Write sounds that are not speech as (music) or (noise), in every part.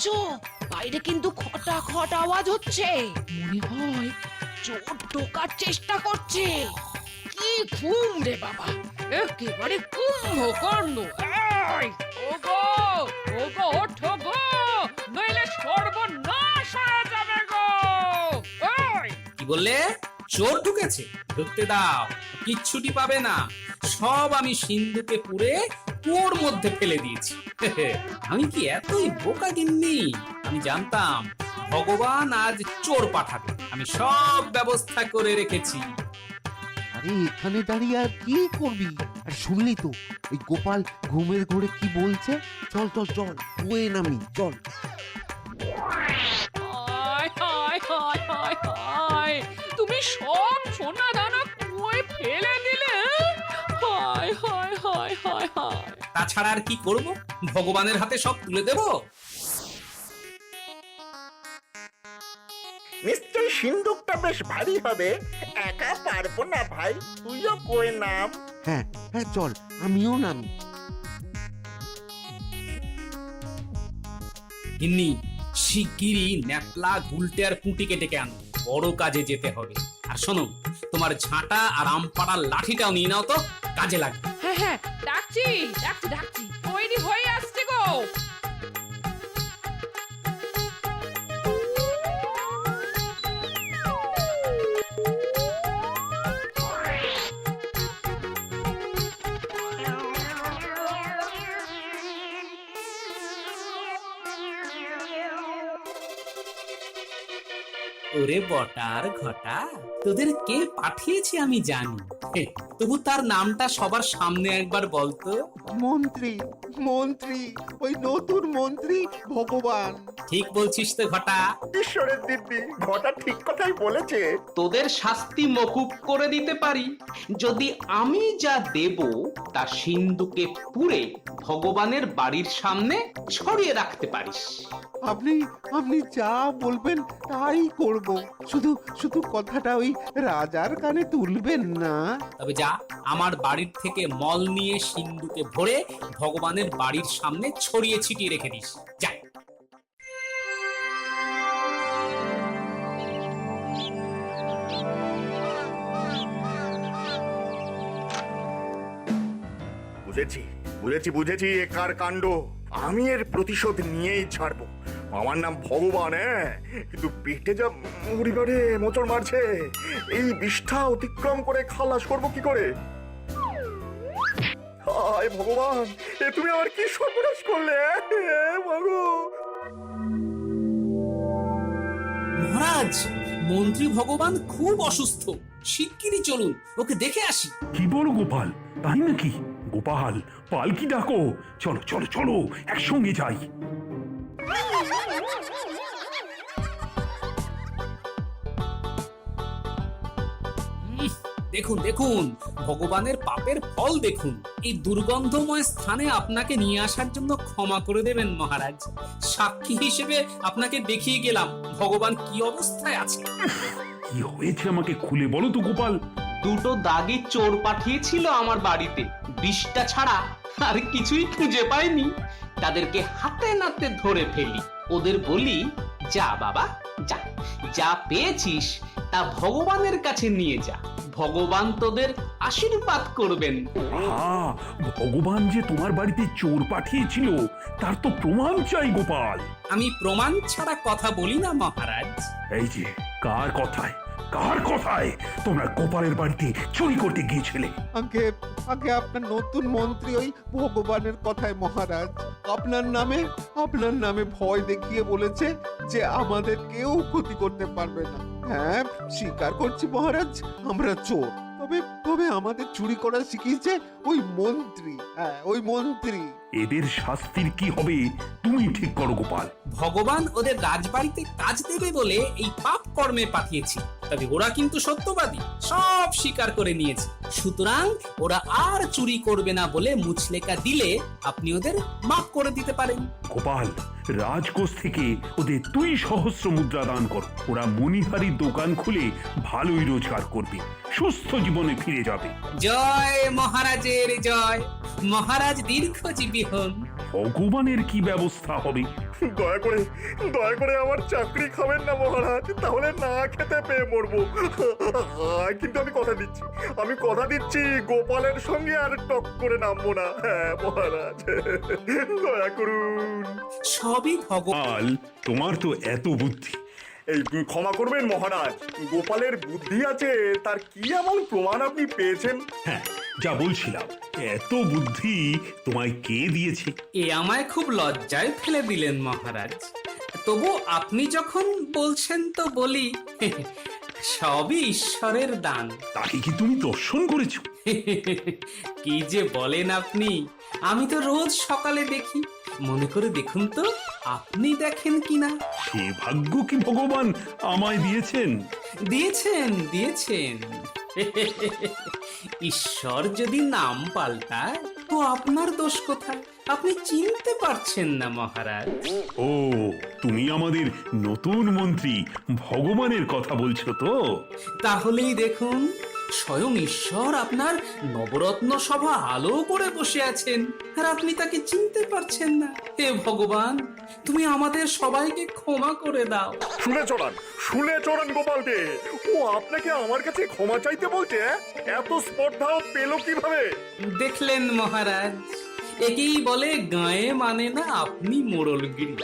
শুনছো বাইরে কিন্তু খটা খট আওয়াজ হচ্ছে। মনে হয় চোর ঢোকার চেষ্টা করছে। কি ঘুম রে বাবা। একেবারে ওগো ওগো, ওঠো গো। নইলে সর্বনাশ হয়ে যাবে গো। কি বললে? চোর ঢুকেছে। ঢুকতে দাও। কিচ্ছুটি পাবে না। সব আমি সিন্ধুকে পুরে কুয়োর মধ্যে ফেলে দিয়েছি। (laughs) আমি কি এতই বোকা গিন্নি? আমি জানতাম ভগবান আজ চোর পাঠাবে আমি সব ব্যবস্থা করে রেখেছি। আরে এখানে দাঁড়িয়ে আর কি করবি? আর শুনলি তো ওই গোপাল ঘুমের ঘোরে কি বলছে? চল চল চল কুয়ে নামি চল। তুমি সব সোনা দানা তাছাড়া আর কি করব? ভগবানের হাতে সব তুলে দেব? নিশ্চয় সিন্দুকটা বেশ ভারী হবে। একা পারব না ভাই তুইও বয়ে নাম। হ্যাঁ হ্যাঁ চল আমিও নামি গিন্নি শিগগিরই ন্যাপলা গুলটে আর পুঁটিকে ডেকে আনো বড় কাজে যেতে হবে। আর শোনো তোমার ঝাঁটা আর আমপাড়ার লাঠিটাও নিয়ে নাও তো কাজে লাগবে। হ্যাঁ হ্যাঁ ডাকছি ডাকছি ডাকছি। তৈরি হয়ে আসছে গো। ওরে বটার ঘটা, তোদের কে পাঠিয়েছে আমি জানি। তবু তার নামটা সবার সামনে একবার বলতো। মন্ত্রী মন্ত্রী ওই নতুন মন্ত্রী ভগবান। ঠিক বলছিস তো ঘটা। ঈশ্বরের দিব্যি ঘটা ঠিক কথাই বলেছে। তোদের শাস্তি মকুব করে দিতে পারি। যদি আমি যা দেব তা সিন্ধুকে পুরে ভগবানের বাড়ির সামনে ছড়িয়ে রাখতে পারিস। আপনি আপনি যা বলবেন তাই করব। শুধু শুধু কথাটা ওই রাজার কানে তুলবেন না। তবে যা আমার বাড়ির থেকে মল নিয়ে সিন্ধুকে ভরে ভগবানের বাড়ির সামনে ছড়িয়ে ছিটিয়ে রেখে দিস। যা বুঝেছি বুঝেছি বুঝেছি এ কার কাণ্ড। আমি এর প্রতিশোধ নিয়েই ছাড়বো। আমার নাম ভগবান হ্যাঁ? কিন্তু পেটে যা পরিবারে মোচড় মারছে। এই বিষ্ঠা অতিক্রম করে খালাস করব কি করে? হায় ভগবান এ তুমি আমার কি সর্বনাশ করলে এ মাগো। মহারাজ মন্ত্রী ভগবান খুব অসুস্থ। শিগগিরই চলুন ওকে দেখে আসি। কি বলো গোপাল? তাই নাকি? গোপাল পালকি ডাকো। চলো চলো চলো একসঙ্গে যাই। দেখুন দেখুন ভগবানের পাপের ফল দেখুন। এই দুর্গন্ধময় স্থানে আপনাকে নিয়ে আসার জন্য ক্ষমা করে দেবেন মহারাজ। সাক্ষী হিসেবে আপনাকে দেখিয়ে গেলাম ভগবান কি অবস্থায় আছে কি হয়েছে আমাকে খুলে বলো তো গোপাল? দুটো দাগি চোর পাঠিয়েছিল আমার বাড়িতে। বিষটা ছাড়া আর কিছুই খুঁজে পাইনি। তাদেরকে হাতে নাতে ধরে ফেলি। ওদের বলি যা বাবা যা। যা পেয়েছিস তা ভগবানের কাছে নিয়ে যা। ভগবান তোদের আশীর্বাদ করবেন। হা ভগবান যে তোমার বাড়িতে চোর পাঠিয়েছিল তার তো প্রমাণ চাই গোপাল। আমি প্রমাণ ছাড়া কথা বলি না মহারাজ। এই যে কার কথায়? কার কথায়? তোমরা গোপালের বাড়িতে চুরি করতে গিয়েছিলে। আগে আগে আপনার নতুন মন্ত্রী ওই ভগবানের কথায়, মহারাজ। আপনার নামে আপনার নামে ভয় দেখিয়ে বলেছে যে আমাদের কেউ ক্ষতি করতে পারবে না। হ্যাঁ স্বীকার করছি মহারাজ, আমরা চোর। তবে তবে আমাদের চুরি করা শিখিয়েছে ওই মন্ত্রী হ্যাঁ ওই মন্ত্রী। এদের শাস্তির কি হবে তুমি ঠিক করো গোপাল। ভগবান ওদের রাজবাড়িতে কাজ দেবে বলে এই পাপ কর্মে পাঠিয়েছি। তবে ওরা কিন্তু সত্যবাদী সব স্বীকার করে নিয়েছে। সুতরাং ওরা আর চুরি করবে না বলে মুচলেকা দিলে আপনি ওদের মাফ করে দিতে পারেন। গোপাল রাজকোষ থেকে ওদের দুই সহস্র মুদ্রা দান কর। ওরা মণিহারির দোকান খুলে ভালোই রোজগার করবে। সুস্থ জীবনে ফিরে যাবে। জয় মহারাজের জয়। মহারাজ দীর্ঘজীবী হন। ভগবানের কি ব্যবস্থা হবে? দয়া করে দয়া করে আমার চাকরি খাবেন না মহারাজ তাহলে না খেতে পেয়ে মরবো। আহ, কিন্তু আমি কথা দিচ্ছি আমি কথা দিচ্ছি গোপালের সঙ্গে আর টক করে নামবো না। হ্যাঁ মহারাজ দয়া করুন। সবই ভগবান। তোমার তো এত বুদ্ধি। এই ক্ষমা করবেন মহারাজ। গোপালের বুদ্ধি আছে তার কি এমন প্রমাণ আপনি পেয়েছেন? হ্যাঁ যা বলছিলাম এত বুদ্ধি তোমায় কে দিয়েছে? এ আমায় খুব লজ্জায় ফেলে দিলেন মহারাজ। তবু আপনি যখন বলছেন তো বলি (laughs) সবই ঈশ্বরের দান। তাকে কি তুমি দর্শন করেছ? (laughs) কি যে বলেন আপনি আমি তো রোজ সকালে দেখি। মনে করে দেখুন তো আপনি দেখেন কিনা। সে ভাগ্য কি ভগবান আমায় দিয়েছেন? দিয়েছেন দিয়েছেন। (laughs) ঈশ্বর যদি নাম পাল্টায় তো আপনার দোষ কোথায়? আপনি চিনতে পারছেন না মহারাজ। ও তুমি আমাদের নতুন মন্ত্রী ভগবানের কথা বলছো তো? তাহলেই দেখুন স্বয়ং ঈশ্বর আপনার নবরত্ন সভা আলো করে বসে আছেন আর আপনি তাকে চিনতে পারছেন না। হে ভগবান তুমি আমাদের সবাইকে ক্ষমা করে দাও। শুনে চড়ান শুনে চড়ান গোপালকে ও আপনাকে আমার কাছে ক্ষমা চাইতে বলছে? এত স্পর্ধাও পেল কীভাবে? দেখলেন মহারাজ একেই বলে গায়ে মানে না আপনি মোড়লগিরি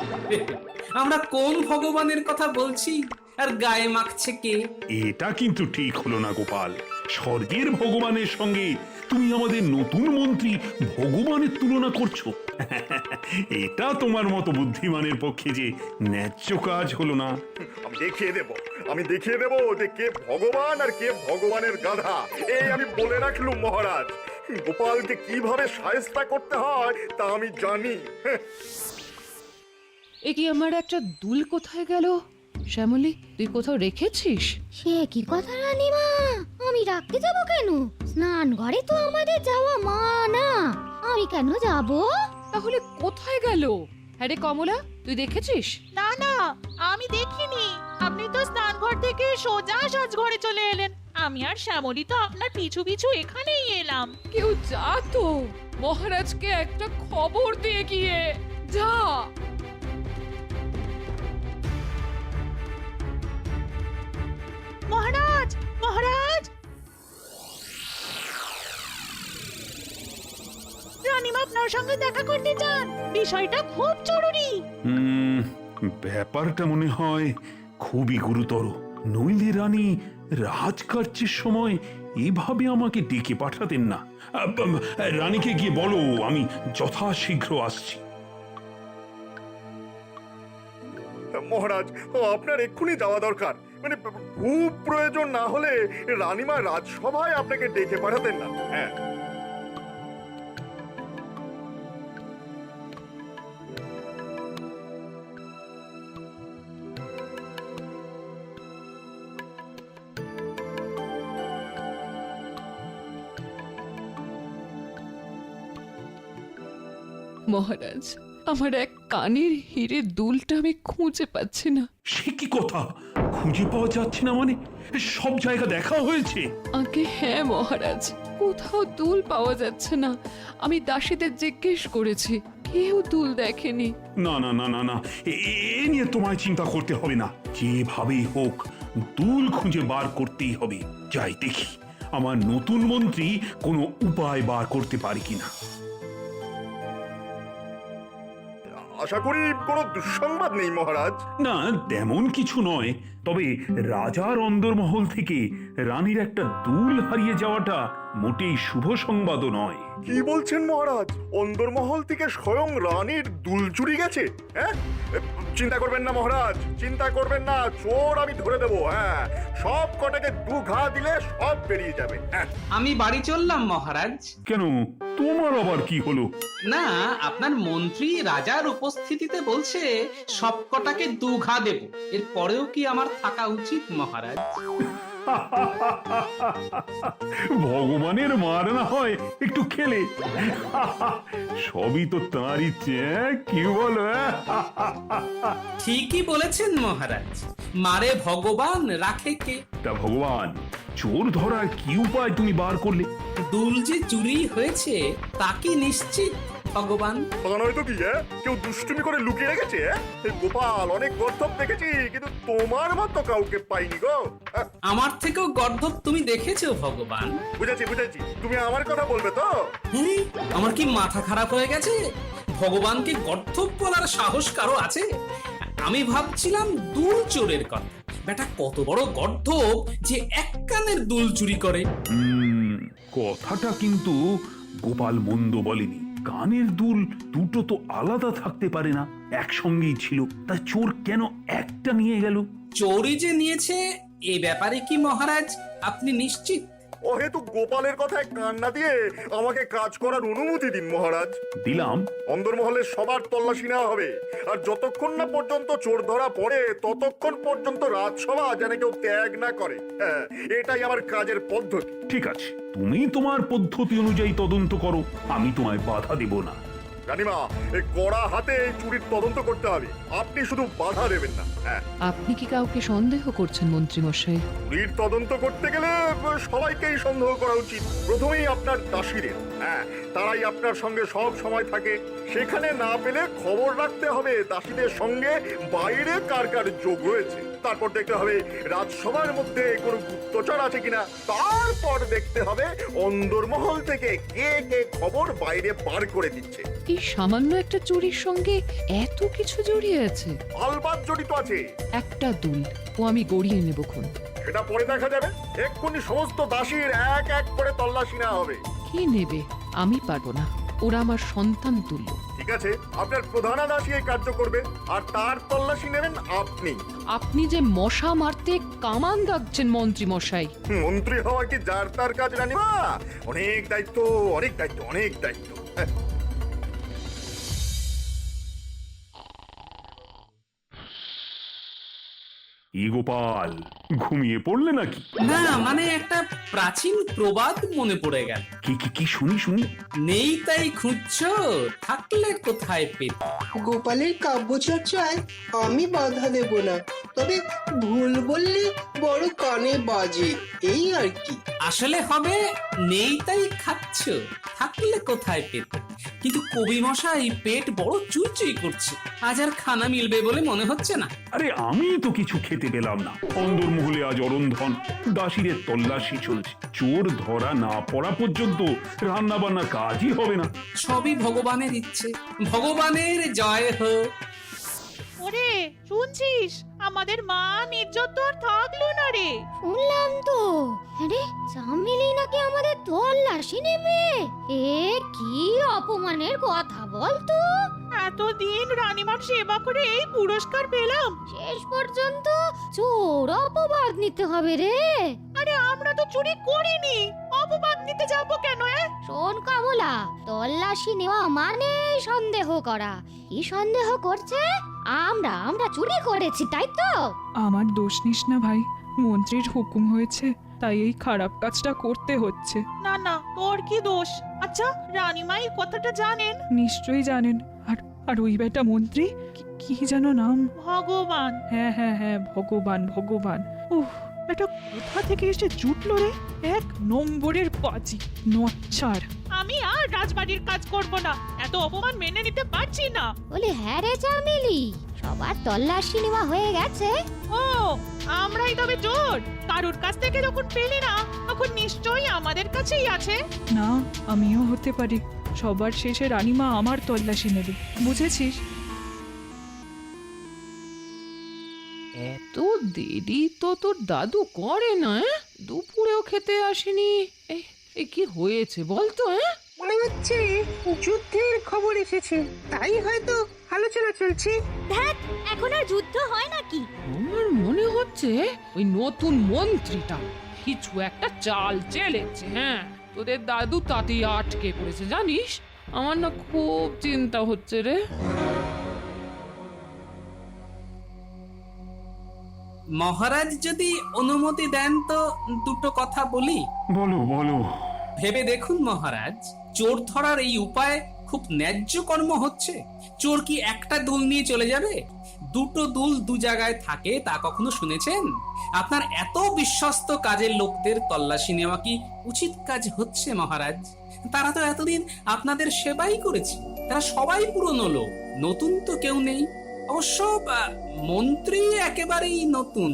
আমরা কোন ভগবানের কথা বলছি? আর গায়ে মাখছে কে? এটা কিন্তু ঠিক হলো না গোপাল। স্বর্গের ভগবানের সঙ্গে তুমি আমাদের নতুন মন্ত্রী ভগবানের তুলনা করছ। এটা তোমার মতো বুদ্ধিমানের পক্ষে যে ন্যায্য কাজ হলো না। আমি দেখিয়ে দেব আমি দেখিয়ে দেব যে কে ভগবান আর কে ভগবানের গাধা। এই আমি বলে রাখলুম মহারাজ। গোপালকে কীভাবে সায়স্তা করতে হয় তা আমি জানি। এ কি আমার একটা দুল কোথায় গেল? শ্যামলী তুই কোথাও রেখেছিস? সে কি কথা রানীমা? আমি রাখতে যাব কেন? স্নান ঘরে তো আমাদের যাওয়া মানা। আমি কেন যাব? তাহলে কোথায় গেল? হ্যাঁ রে কমলা তুই দেখেছিস? না না আমি দেখিনি। আপনি তো স্নানঘর থেকে সোজা সাজঘরে চলে এলেন। আমি আর শ্যামলী তো আপনার পিছু পিছু এখানেই এলাম। কেউ যা তো। মহারাজকে একটা খবর দিয়ে গিয়ে যা। মহারাজ মহারাজ! রানীমা আপনার সঙ্গে দেখা করতে চান। বিষয়টা খুব জরুরি। হুম ব্যাপারটা মনে হয় খুবই গুরুতর। নইলে রানী রাজকার্যের সময় এভাবে আমাকে ডেকে পাঠাতেন না। রানীকে গিয়ে বলো, আমি যথাশীঘ্র আসছি। মহারাজ, ও আপনার এক্ষুনি যাওয়া দরকার। মানে খুব প্রয়োজন না হলে রানীমা রাজসভায় আপনাকে ডেকে পাঠাতেন না। হ্যাঁ। মহারাজ আমার এক কানের হিরে দুলটা আমি খুঁজে পাচ্ছি না। সে কি কথা? খুঁজে পাওয়া যাচ্ছে না মানে? সব জায়গা দেখা হয়েছে। আগে হ্যাঁ মহারাজ কোথাও দুল পাওয়া যাচ্ছে না। আমি দাসীদের জিজ্ঞেস করেছি কেউ দুল দেখেনি। না না না না না এ- নিয়ে তোমায় চিন্তা করতে হবে না। যেভাবেই হোক দুল খুঁজে বার করতেই হবে। যাই দেখি আমার নতুন মন্ত্রী কোনো উপায় বার করতে পারে কিনা। আশা করি কোনো দুঃসংবাদ নেই, মহারাজ। না, তেমন কিছু নয়। তবে রাজার অন্দরমহল থেকে রানীর একটা দুল হারিয়ে যাওয়াটা মোটেই শুভ সংবাদও নয়। কি বলছেন মহারাজ? অন্দরমহল থেকে স্বয়ং রানীর দুল চুরি গেছে হ্যাঁ? চিন্তা করবেন না মহারাজ চিন্তা করবেন না চোর আমি ধরে দেবো হ্যাঁ। সব কটাকে দু ঘা দিলে সব বেরিয়ে যাবে হ্যাঁ। আমি বাড়ি চললাম মহারাজ। কেন? তোমার আবার কি হলো? না আপনার মন্ত্রী রাজার উপস্থিতিতে বলছে সবকটাকে দুঘা দেব। এর পরেও কি আমার থাকা উচিত মহারাজ? (laughs) ভগবানের মার না হয় একটু খেলে। সবই তো তাঁর ইচ্ছে হ্যাঁ? কি বলো হ্যাঁ? ঠিকই বলেছেন মহারাজ। মারে ভগবান রাখে কে? তা ভগবান চোর ধরার কি উপায় তুমি বার করলে? দুল যে চুরি হয়েছে তা কি নিশ্চিত? ভগবান। তা নয় তো কি হ্যাঁ? কেউ দুষ্টুমি করে লুকিয়ে রেখেছে হ্যাঁ? এই গোপাল অনেক গর্ধব দেখেছি কিন্তু তোমার মতো কাউকে পাইনি গো হ্যাঁ, আমার থেকেও গর্ধব তুমি দেখেছ ভগবান? বুঝেছি বুঝেছি। তুমি আমার কথা বলবে তো? হ্যাঁ, আমার কি মাথা খারাপ হয়ে গেছে? ভগবানকে গর্ধব বলার সাহস কারও আছে? আমি ভাবছিলাম দুল চোরের কথা। বেটা কত বড় গর্ধব যে এক কানের দুল চুরি করে। হুম কথাটা কিন্তু গোপাল মন্দ বলেনি। কানের দুল দুটো তো আলাদা থাকতে পারে না, একসঙ্গেই ছিল। তা চোর কেন একটা নিয়ে গেল? চোরই যে নিয়েছে, এ ব্যাপারে কি মহারাজ? আপনি নিশ্চিত? ও হেতু গোপালের কথায় কান না দিয়ে আমাকে কাজ করার অনুমতি দিন মহারাজ। দিলাম। অন্দরমহলে সবার তল্লাশি নেওয়া হবে। আর যতক্ষণ না পর্যন্ত চোর ধরা পড়ে ততক্ষণ পর্যন্ত রাজসভা যেন কেউ ত্যাগ না করে। হ্যাঁ, এটাই আমার কাজের পদ্ধতি। ঠিক আছে তুমি তোমার পদ্ধতি অনুযায়ী তদন্ত করো আমি তোমায় বাধা দেব না। রানিমা এই কড়া হাতে এই চুরির তদন্ত করতে হবে। আপনি শুধু বাধা দেবেন না। হ্যাঁ। আপনি কি কাউকে সন্দেহ করছেন মন্ত্রী মশাই চুরির তদন্ত করতে গেলে সবাইকেই সন্দেহ করা উচিত। প্রথমেই আপনার দাসীদের। হ্যাঁ তারাই আপনার সঙ্গে সব সময় থাকে। সেখানে না পেলে খবর রাখতে হবে দাসীদের সঙ্গে বাইরে কার কার যোগ রয়েছে। তারপর দেখতে হবে রাজসভার মধ্যে কোনো গুপ্তচর আছে কিনা। তারপর দেখতে হবে অন্দরমহল থেকে কে কে খবর বাইরে বার করে দিচ্ছে। এই সামান্য একটা চুরির সঙ্গে এত কিছু জড়িয়ে আছে? আলবাদ জড়িত আছে। একটা দুল ও আমি গড়িয়ে নেব খুন। সেটা পরে দেখা যাবে। এক্ষুনি সমস্ত দাসীর এক এক করে তল্লাশি নেওয়া হবে। কি নেবে? আমি পারব না। ওরা আমার সন্তান তুল্য। ঠিক আছে আপনার প্রধান দাসী এই কার্য করবে আর তার তল্লাশি নেবেন আপনি। আপনি যে মশা মারতে কামান দাগছেন মন্ত্রী মশাই। মন্ত্রী হওয়া কি যার তার কাজ রানিমা অনেক দায়িত্ব অনেক দায়িত্ব অনেক দায়িত্ব। গোপাল ঘুমিয়ে পড়লে নাকি? না মানে একটা প্রাচীন প্রবাদ মনে পড়ে গেল। কি কি কি? শুনি শুনি। নেই তাই খুঁজছ থাকলে কোথায় পেতে? গোপালের কাব্যচর্চায় আমি বাধা দেব না তবে ভুল বললে বড় কানে বাজে এই আর কি। আসলে হবে নেই তাই খাচ্ছ থাকলে কোথায় পেতে? কিন্তু কবি মশাই পেট বড় চুইচুই করছে আজ আর খানা মিলবে বলে মনে হচ্ছে না। আরে আমি তো কিছু খেতে পেলাম না। অন্দরমহলে আজ অরন্ধন দাসীদের তল্লাশি চলছে। চোর ধরা না পড়া পর্যন্ত রান্না বান্না কাজই হবে না। সবই ভগবানের ইচ্ছে। ভগবানের জয় হোক ওরে শুনছিস? আমাদের মা নির্যাতন থাকল না রে। শুনলাম তো। আরে চামেলি নাকি আমাদের তল্লাশি নেবে এ কি অপমানের কথা বলতো এতদিন রানীমার সেবা করে এই পুরস্কার পেলাম। শেষ পর্যন্ত চোর অপবাদ নিতে হবে রে। আরে আমরা তো চুরি করিনি। অপবাদ নিতে যাব কেন এ? শোন কামলা তল্লাশি নেওয়া মানে সন্দেহ করা। কি সন্দেহ করছে? আমরা আমরা চুরি করেছি তাই তো? আমার দোষ নিস না ভাই। মন্ত্রীর হুকুম হয়েছে তাই এই খারাপ কাজটা করতে হচ্ছে। না না তোর কি দোষ? আচ্ছা রানীমা এই কথাটা জানেন? নিশ্চয়ই জানেন। আর আর ওই বেটা মন্ত্রী? কি- কি যেন নাম? ভগবান। হ্যাঁ হ্যাঁ হ্যাঁ ভগবান ভগবান। উহ এটা কোথা থেকে এসে জুটলো রে? এক নম্বরের পাজি নচ্ছার। আমি আর রাজবাড়ির কাজ করব না। এত অপমান মেনে নিতে পারছি না। বলি হ্যাঁ রে চামেলি সবার তল্লাশি নেওয়া হয়ে গেছে। ও আমরাই তবে চোর। কারুর কাছ থেকে যখন পেলে না তখন নিশ্চয়ই আমাদের কাছেই আছে। না আমিও হতে পারি। সবার শেষে রানীমা আমার তল্লাশি নেবে। বুঝেছিস? এত দেরি তো তোর দাদু করে না হ্যাঁ? দুপুরেও খেতে আসেনি। এই কি হয়েছে বলতো হ্যাঁ? মনে হচ্ছে যুদ্ধের খবর এসেছে। তাই হয়তো আলোচনা চলছে। এখন আর যুদ্ধ হয় নাকি আমার মনে হচ্ছে ওই নতুন মন্ত্রীটা কিছু একটা চাল চেলেছে হ্যাঁ? তোদের দাদু তাতেই আটকে পড়েছে জানিস? আমার না খুব চিন্তা হচ্ছে রে। মহারাজ যদি অনুমতি দেন তো দুটো কথা বলি। বলো বলো। ভেবে দেখুন মহারাজ, চোর ধরার এই উপায় খুব ন্যায্য কর্ম হচ্ছে। চোর কি একটা দুল নিয়ে চলে যাবে? দুটো দুল দু জায়গায় থাকে, তা কখনো শুনেছেন? আপনার এত বিশ্বস্ত কাজের লোকদের তল্লাশি নেওয়া কি উচিত কাজ হচ্ছে মহারাজ? তারা তো এতদিন আপনাদের সেবাই করেছে, তারা সবাই পুরনো লোক, নতুন তো কেউ নেই। অবশ্য মন্ত্রী একেবারেই নতুন।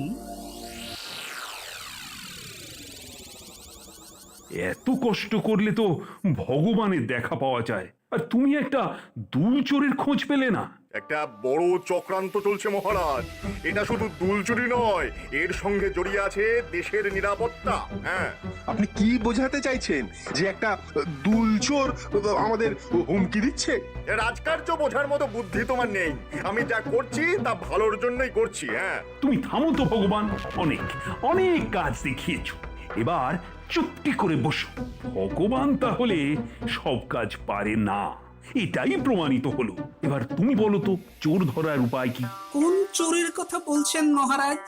এত কষ্ট করলে তো ভগবানের দেখা পাওয়া যায়। আর তুমি একটা দুল চোরের খোঁজ পেলে না? একটা বড় চক্রান্ত চলছে মহারাজ। এটা শুধু দুলচুরি নয় এর সঙ্গে জড়িয়ে আছে দেশের নিরাপত্তা হ্যাঁ। আপনি কি বোঝাতে চাইছেন যে একটা দুলচোর আমাদের হুমকি দিচ্ছে? রাজকার্য বোঝার মতো বুদ্ধি তোমার নেই। আমি যা করছি তা ভালোর জন্যই করছি হ্যাঁ। তুমি থামো তো ভগবান। অনেক অনেক কাজ দেখিয়েছ। এবার চুপটি করে বসো। ভগবান তাহলে সব কাজ পারে না। এটাই প্রমাণিত হলো। এবার তুমি বলো তো চোর ধরার উপায় কি? কোন চোরের কথা বলছেন মহারাজ?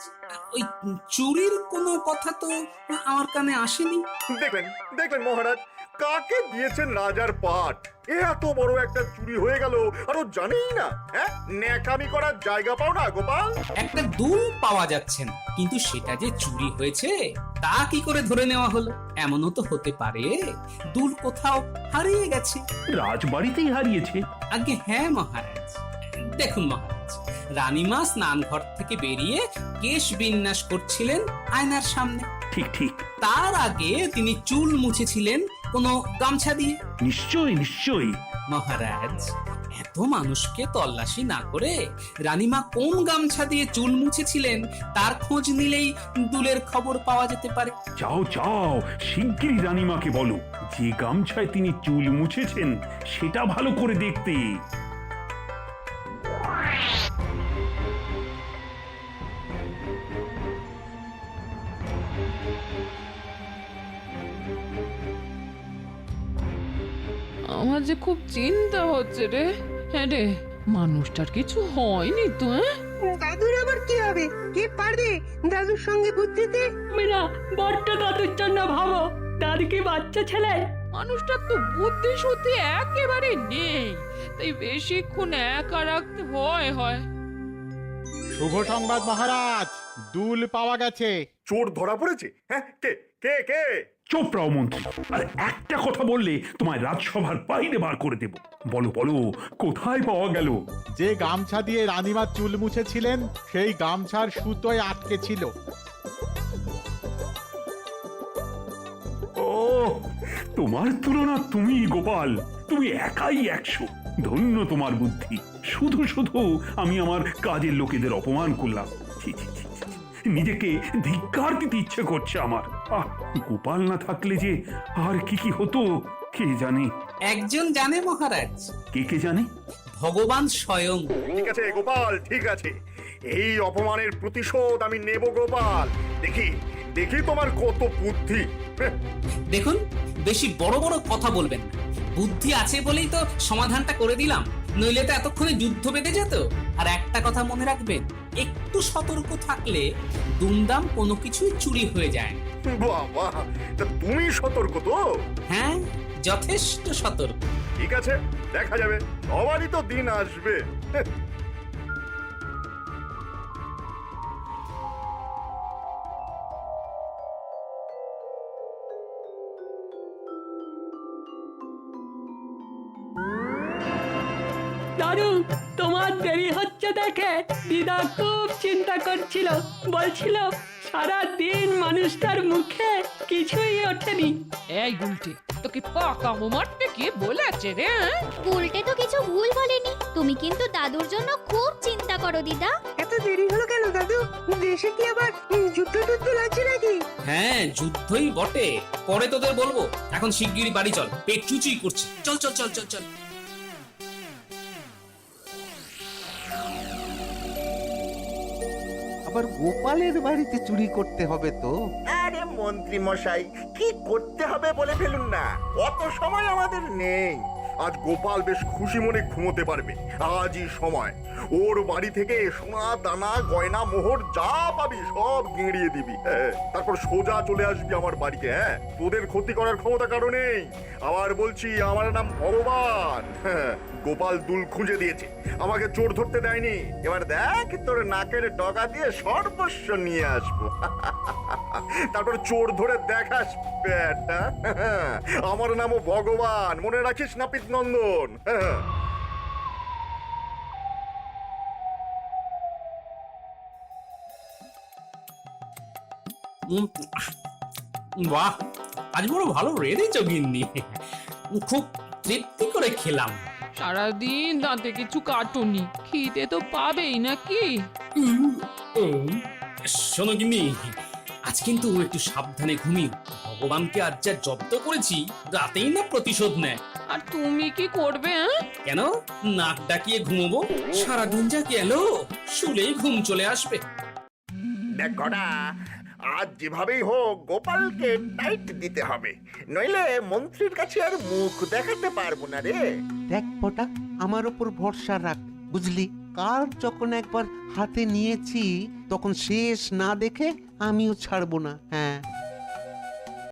ওই চুরির কোনো কথা তো আমার কানে আসেনি। দেখলেন দেখলেন মহারাজ কাকে দিয়েছেন রাজার পাট এ এত বড় একটা চুরি হয়ে গেল আর ও জানেই না হ্যাঁ? ন্যাকামি করার জায়গা পাও না গোপাল? একটা দুল পাওয়া যাচ্ছে না কিন্তু সেটা যে চুরি হয়েছে তা কি করে ধরে নেওয়া হলো? এমনও তো হতে পারে দুল কোথাও হারিয়ে গেছে। রাজবাড়িতেই হারিয়েছে। আগে হ্যাঁ মহারাজ। দেখুন মহারাজ রানীমা স্নানঘর থেকে বেরিয়ে কেশ বিন্যাস করছিলেন আয়নার সামনে। ঠিক ঠিক। তার আগে তিনি চুল মুছেছিলেন কোনো গামছা দিয়ে? নিশ্চয়ই নিশ্চয়ই। মহারাজ এত মানুষকে তল্লাশি না করে রানীমা কোন গামছা দিয়ে চুল মুছেছিলেন? তার খোঁজ নিলেই দুলের খবর পাওয়া যেতে পারে। যাও যাও শিগগিরই রানীমাকে বলো যে গামছায় তিনি চুল মুছেছেন সেটা ভালো করে দেখতে। আমার যে খুব চিন্তা হচ্ছে রে। হ্যাঁ রে মানুষটার কিছু হয়নি তো হ্যাঁ? দাদুর আবার কি হবে? কে পারবে দাদুর সঙ্গে বুদ্ধিতে? মিনা বড্ড দাদুর জন্য ভাবো। দাদু কি বাচ্চা ছেলে? মানুষটার তো বুদ্ধি শুদ্ধি একেবারে নেই তাই বেশিক্ষণ একা রাখতে ভয় হয়। শুভ সংবাদ মহারাজ। দুল পাওয়া গেছে। চোর ধরা পড়েছে? হ্যাঁ কে কে কে? চোপ রাও মন্ত্রী। আর একটা কথা বললে তোমায় রাজসভার বাইরে বার করে দেব। বলো বলো কোথায় পাওয়া গেল? যে গামছা দিয়ে রানীমা চুল মুছেছিলেন সেই গামছার সুতোয় আটকে ছিল। ও তোমার তুলনা তুমি গোপাল। তুমি একাই একশো। ধন্য তোমার বুদ্ধি। শুধু শুধু আমি আমার কাজের লোকেদের অপমান করলাম। নিজেকে ধিক্কার দিতে ইচ্ছে করছে আমার। আহ গোপাল না থাকলে যে আর কি কি হতো কে জানে? একজন জানে মহারাজ। কে কে জানে? ভগবান স্বয়ং। ঠিক আছে গোপাল ঠিক আছে। এই অপমানের প্রতিশোধ আমি নেব গোপাল। দেখি দেখি তোমার কত বুদ্ধি। দেখুন বেশি বড় বড় কথা বলবেন না। বুদ্ধি আছে বলেই তো সমাধানটা করে দিলাম। নইলে তো এতক্ষণে যুদ্ধ বেঁধে যেত। আর একটা কথা মনে রাখবেন একটু সতর্ক থাকলে দুমদাম কোনো কিছুই চুরি হয়ে যায় বাবা তা তুমি সতর্ক তো? হ্যাঁ যথেষ্ট সতর্ক। ঠিক আছে দেখা যাবে। সবারই তো দিন আসবে। দাদু তোমার দেরি হচ্ছে দেখে দিদা খুব চিন্তা করছিল। বলছিল সারা দিন মানুষটার মুখে কিছুই ওঠেনি। এই গুলটে তোকে পাকা মারতে কে বলেছে রে হ্যাঁ? উল্টে তো কিছু ভুল বলেনি। তুমি কিন্তু দাদুর জন্য খুব চিন্তা করো দিদা। এত দেরি হলো কেন দাদু? দেশে কি আবার যুদ্ধ টুদ্ধ লাগছে নাকি? হ্যাঁ যুদ্ধই বটে। পরে তোদের বলব। এখন শিগগিরই বাড়ি চল। পেট চুচুই করছে। চল চল চল চল চল। আবার গোপালের বাড়িতে চুরি করতে হবে তো? আরে মন্ত্রী মশাই, কি করতে হবে বলে ফেলুন না। অত সময় আমাদের নেই। আজ গোপাল বেশ খুশি মনে ঘুমোতে পারবে। আজই সময়। ওর বাড়ি থেকে সোনা দানা গয়না মোহর যা পাবি সব গিঁড়িয়ে দিবি। হ্যাঁ, তারপর সোজা চলে আসবি আমার বাড়িতে হ্যাঁ? তোদের ক্ষতি করার ক্ষমতা কারও নেই। আবার বলছি আমার নাম ভগবান। হ্যাঁ, গোপাল দুল খুঁজে দিয়েছে। আমাকে চোর ধরতে দেয়নি। এবার দেখ তোর নাকের ডগা দিয়ে সর্বস্ব নিয়ে আসব। (laughs) তারপর চোর ধরে দেখাস বেটা আমার নামও ভগবান। মনে রাখিস নাপিত নন্দন। বাহ আজ বড় ভালো গিন্নি। খুব তৃপ্তি করে খেলাম। সারাদিন দাঁতে কিছু কাটুনি খিদে তো পাবেই নাকি? শোনো গিন্নি আজ কিন্তু একটু সাবধানে ঘুমিও। ভগবানকে আজ যা জব্দ করেছি রাতেই না প্রতিশোধ নেয়। আর তুমি কি করবে হ্যাঁ? কেন? নাক ডাকিয়ে ঘুমোবো? সারাদিন যা গেল শুলেই ঘুম চলে আসবে। দেখ ঘটা আজ যেভাবেই হোক গোপালকে টাইট দিতে হবে। নইলে মন্ত্রীর কাছে আর মুখ দেখাতে পারব না রে। দেখ পটা আমার ওপর ভরসা রাখ বুঝলি? কার যখন একবার হাতে নিয়েছি তখন শেষ না দেখে আমিও ছাড়বো না হ্যাঁ?